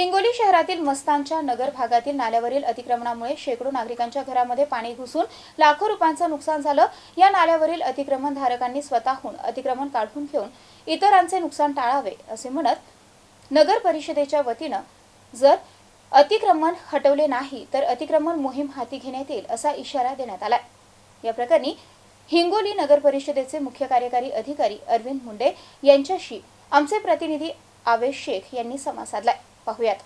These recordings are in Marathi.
हिंगोली शहरातील मस्तांच्या नगर भागातील नाल्यावरील अतिक्रमणामुळे शेकडो नागरिकांच्या घरामध्ये पाणी घुसून लाखो रुपयांचं नुकसान झालं. या नाल्यावरील अतिक्रमण धारकांनी स्वतःहून अतिक्रमण काढून घेऊन इतरांचे नुकसान टाळावे असे म्हणत नगर परिषदेच्या वतीनं जर अतिक्रमण हटवले नाही तर अतिक्रमण मोहीम हाती घेण्यात येईल असा इशारा देण्यात आला या प्रकरणी हिंगोली नगर परिषदेचे मुख्य कार्यकारी अधिकारी अरविंद मुंडे यांच्याशी आमचे प्रतिनिधी आवेश शेख यांनी संवाद साधलाय. Powiat.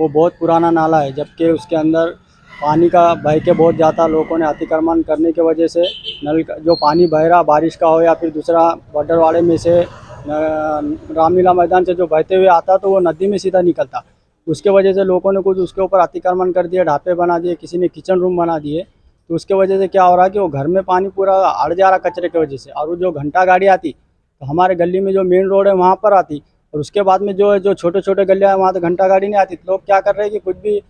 वो बहुत पुराना नाला है, जबकि उसके अंदर पानी का बह के बहुत ज़्यादा लोगों ने अतिक्रमण करने की वजह से नल का, जो पानी बह रहा, बारिश का हो या फिर दूसरा बॉर्डरवाड़े में से रामलीला मैदान से जो बहते हुए आता तो वो नदी में सीधा निकलता। उसके वजह से लोगों ने कुछ उसके ऊपर अतिक्रमण कर दिया ढापे बना दिए, किसी ने किचन रूम बना दिए। तो उसके वजह से क्या हो रहा है कि वो घर में पानी पूरा अड़ जा रहा कचरे की वजह से, और वो जो घंटा गाड़ी आती तो हमारे गली में जो मेन रोड है, वहाँ पर आती। और उसके बाद में जो है, जो छोटे छोटे गलियाँ हैं, वहाँ तो घंटा गाड़ी नहीं आती। लोग क्या कर रहे हैं कि कुछ भी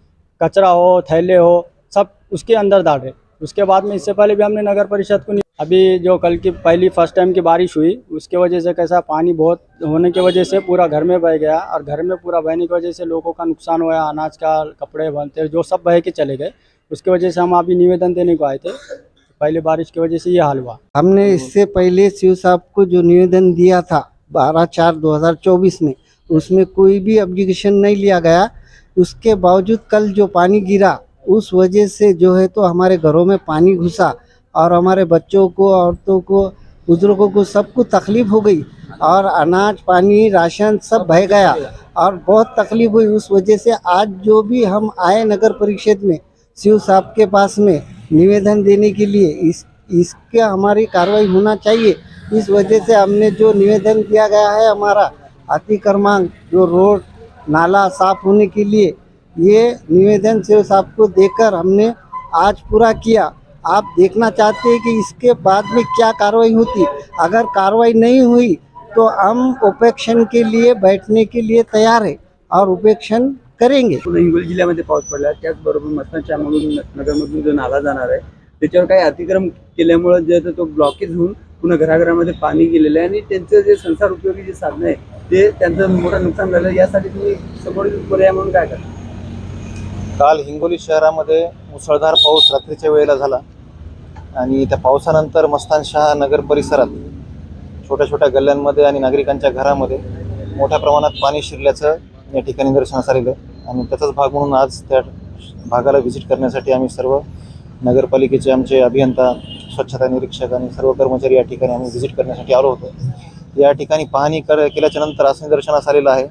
कचरा हो, थैले हो, सब उसके अंदर डाल रहे। उसके बाद में इससे पहले भी हमने नगर परिषद को अभी जो कल की पहली फ़र्स्ट टाइम की बारिश हुई, उसके वजह से कैसा पानी बहुत होने की वजह से पूरा घर में बह गया और घर में पूरा बहने की वजह से लोगों का नुकसान हुआ, अनाज का, कपड़े बनते, जो सब बह के चले गए। उसकी वजह से हम अभी निवेदन देने को आए थे। पहले बारिश की वजह से ये हाल हुआ। हमने इससे पहले शिव साहब को जो निवेदन दिया था बारह चार 2024 में। उसमें कोई भी अब्लिकेशन नहीं लिया गया। उसके बावजूद कल जो पानी गिरा, उस वजह से जो है तो हमारे घरों में पानी घुसा और हमारे बच्चों को, औरतों को, बुज़ुर्गों को सबको तकलीफ़ हो गई और अनाज, पानी, राशन सब बह गया और बहुत तकलीफ़ हुई। उस वजह से आज जो भी हम आए नगर परिषद में शिव साहब के पास में निवेदन देने के लिए, इस, इसका हमारी कार्रवाई होना चाहिए। इस वजह से हमने जो निवेदन दिया गया है हमारा अतिक्रमण जो रोड नाला साफ़ होने के लिए, ये निवेदन शिव साहब को देकर हमने आज पूरा किया। आप देखना चाहते हैं कि इसके बाद में क्या कार्रवाई होती। अगर कार्रवाई नहीं हुई तो हम उपेक्षण के लिए, बैठने के लिए तैयार है और उपेक्षण करेंगे। पुणे हिंगोली जिल्ह्यामध्ये पाऊस पडला त्याचबरोबर मस्तांच्या मधून नगरमधून जो नाला जाणार आहे, त्याच्यावर काही अतिक्रम केल्यामुळे जे तो ब्लॉकेज होऊन पुन्हा घराघरामध्ये पाणी गेलेलं आहे आणि त्यांचं जे संसार उपयोगी जे साधनं आहे ते त्यांचं मोठं नुकसान झालं. यासाठी तुम्ही समोर पर्याय म्हणून काय करता? काल हिंगोली शहरामध्ये मुसळधार पाऊस रात्रीच्या वेळेला झाला. आणि त्या पावसानंतर मस्तानशहा नगर परिसरात छोट्या छोट्या गल्ल्यांमध्ये आणि नागरिकांच्या घरामध्ये मोठ्या प्रमाणात पाणी शिरल्याचं या ठिकाणी निदर्शनास आलेलं आणि त्याचाच भाग म्हणून आज त्या भागाला व्हिजिट करण्यासाठी आम्ही सर्व नगरपालिकेचे आमचे अभियंता स्वच्छता निरीक्षक आणि सर्व कर्मचारी या ठिकाणी आम्ही व्हिजिट करण्यासाठी आलो होतो. या ठिकाणी पाहणी कर केल्याच्यानंतर असं निदर्शनास आलेलं आहे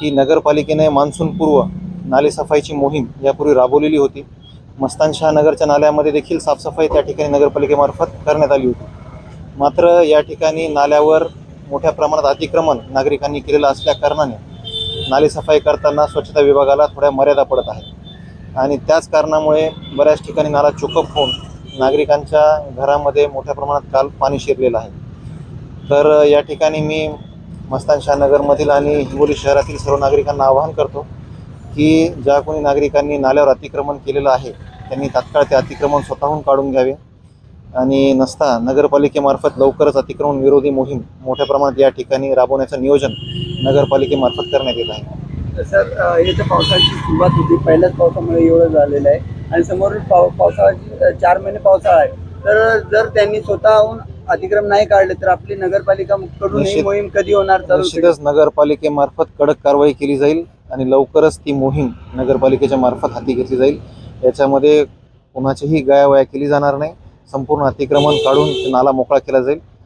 की नगरपालिकेने मान्सूनपूर्व नालेसफाईची मोहीम यापूर्वी राबवलेली होती. मस्तानशहा नगरच्या नाल्यामध्ये देखील साफसफाई त्या ठिकाणी नगरपालिकेमार्फत करण्यात आली होती. मात्र या ठिकाणी नाल्यावर मोठ्या प्रमाणात अतिक्रमण नागरिकांनी केलेलं असल्या कारणाने नालेसफाई करताना स्वच्छता विभागाला थोड्या मर्यादा पडत आहेत. आणि त्याच कारणामुळे बऱ्याच ठिकाणी नाला चोकअप होऊन नागरिकांच्या घरामध्ये मोठ्या प्रमाणात काल पाणी शिरलेलं आहे. तर या ठिकाणी मी मस्तानशहा नगरमधील आणि हिंगोली शहरातील सर्व नागरिकांना आवाहन करतो की ज्या कोणी नागरिकांनी नाल्यावर अतिक्रमण केलेलं आहे त्यांनी तात्काळ ते अतिक्रमण स्वतःहून काढून घ्यावे. आणि नसता नगरपालिकेमार्फत लवकरच अतिक्रमण विरोधी मोहीम मोठ्या प्रमाणात या ठिकाणी राबवण्याचं नियोजन नगरपालिकेमार्फत करण्यात येत आहे. सर हे तर पावसाळ्याची सुरुवात होती पहिल्याच पावसामुळे एवढं झालेलं आहे. आणि समोरून पाव पावसाळ्याची चार महिने पावसाळा आहे. तर जर त्यांनी स्वतःहून अतिक्रम नाही काढले तर आपली नगरपालिका कडून ही निश्चित- मोहीम कधी होणार चालू निश्चितच नगरपालिकेमार्फत कडक कारवाई केली जाईल आणि लवकरच ती मोहीम नगरपालिकेच्या मार्फत हाती घेतली जाईल. याच्यामध्ये कोणाचीही गायावाया केली जाणार नाही. संपूर्ण अतिक्रमण काढून नाला मोकळा केला जाईल.